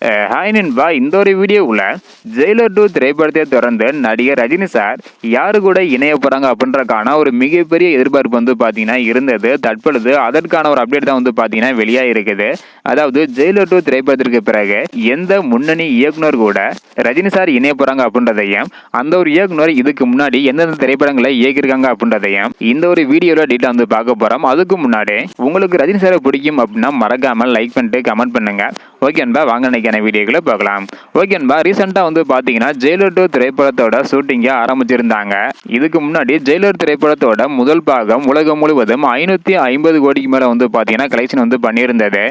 Hi நண்பா இந்த ஒரு வீடியோவில் ஜெயிலர் டூ திரைப்படத்தை தொடர்ந்து நடிகர் ரஜினி சார் யாரு கூட இணைய போகிறாங்க அப்படின்றக்கான ஒரு மிகப்பெரிய எதிர்பார்ப்பு வந்து பார்த்தீங்கன்னா இருந்தது தற்பொழுது அதற்கான ஒரு அப்டேட் தான் வந்து பார்த்தீங்கன்னா வெளியாக இருக்குது அதாவது ஜெயிலர் டூ திரைப்படத்திற்கு பிறகு எந்த முன்னணி இயக்குனர் கூட ரஜினி சார் இணைய போகிறாங்க அப்படின்றதையும் அந்த ஒரு இயக்குனர் இதுக்கு முன்னாடி எந்தெந்த திரைப்படங்களை இயக்கியிருக்காங்க அப்படின்றதையும் இந்த ஒரு வீடியோவில் டீட்டெயில் வந்து பார்க்க போகிறோம் அதுக்கு முன்னாடி உங்களுக்கு ரஜினி சாரை பிடிக்கும் அப்படின்னா மறக்காமல் லைக் பண்ணிட்டு கமெண்ட் பண்ணுங்க ஓகே வாங்க வாங்க இன்னைக்கான வீடியோக்களை பார்க்கலாம். ஓகே அன்பா ரீசெண்டாக வந்து பார்த்தீங்கன்னா ஜெயிலர் டூ திரைப்படத்தோட ஷூட்டிங்கை ஆரம்பிச்சிருந்தாங்க. இதுக்கு முன்னாடி ஜெயிலர் திரைப்படத்தோட முதல் பாகம் உலகம் முழுவதும் ஐநூற்றி ஐம்பது கோடிக்கு மேலே வந்து பார்த்தீங்கன்னா கலெக்ஷன் வந்து பண்ணியிருந்தது.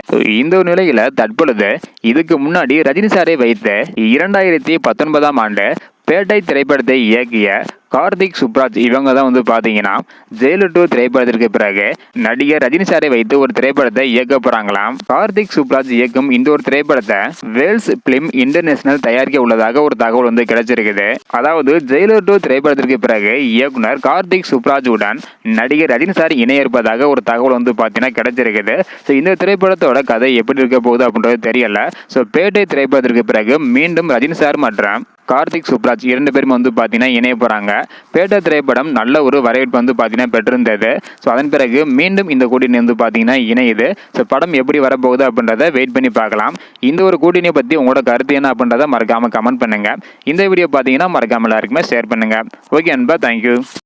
இந்த ஒரு நிலையில் தற்பொழுது இதுக்கு முன்னாடி ரஜினி சாரை வைத்து இரண்டாயிரத்தி பத்தொன்பதாம் ஆண்டு பேட்டை திரைப்படத்தை இயக்கிய கார்த்திக் சுப்ராஜ் இவங்க தான் வந்து பார்த்தீங்கன்னா ஜெயிலு டூ திரைப்படத்திற்கு பிறகு நடிகர் ரஜினி சாரை வைத்து ஒரு திரைப்படத்தை இயக்க போகிறாங்களாம் கார்த்திக் சுப்ராஜ் இயக்கும் இந்த ஒரு திரைப்படத்தை வேல்ஸ் பிலிம் இன்டர்நேஷனல் தயாரிக்க உள்ளதாக ஒரு தகவல் வந்து கிடைச்சிருக்குது. அதாவது ஜெயிலு டூ திரைப்படத்திற்கு பிறகு இயக்குனர் கார்த்திக் சுப்ராஜுடன் நடிகர் ரஜினி சார் இணைய இருப்பதாக ஒரு தகவல் வந்து பார்த்தீங்கன்னா கிடைச்சிருக்குது. ஸோ இந்த திரைப்படத்தோட கதை எப்படி இருக்க போகுது அப்படின்றது தெரியல. ஸோ பேட்டை திரைப்படத்திற்கு பிறகு மீண்டும் ரஜினி சார் மற்றும் கார்த்திக் சுப்ராஜ் இரண்டு பேரும் வந்து பார்த்தீங்கன்னா இணைய போகிறாங்க பேட்ட திரைப்படம் நல்ல ஒரு வரவேற்பு வந்து பார்த்தீங்கன்னா பெற்றிருந்தது. ஸோ அதன் பிறகு மீண்டும் இந்த கூட்டணி வந்து பார்த்தீங்கன்னா இணையுது. ஸோ படம் எப்படி வரப்போகுது அப்படின்றத வெயிட் பண்ணி பார்க்கலாம். இந்த ஒரு கூட்டணியை பற்றி உங்களோட கருத்து என்ன அப்படின்றத மறக்காமல் கமெண்ட் பண்ணுங்கள் இந்த வீடியோ பார்த்தீங்கன்னா மறக்காமல் எல்லாருக்குமே ஷேர் பண்ணுங்கள் ஓகே அன்பா தேங்க்யூ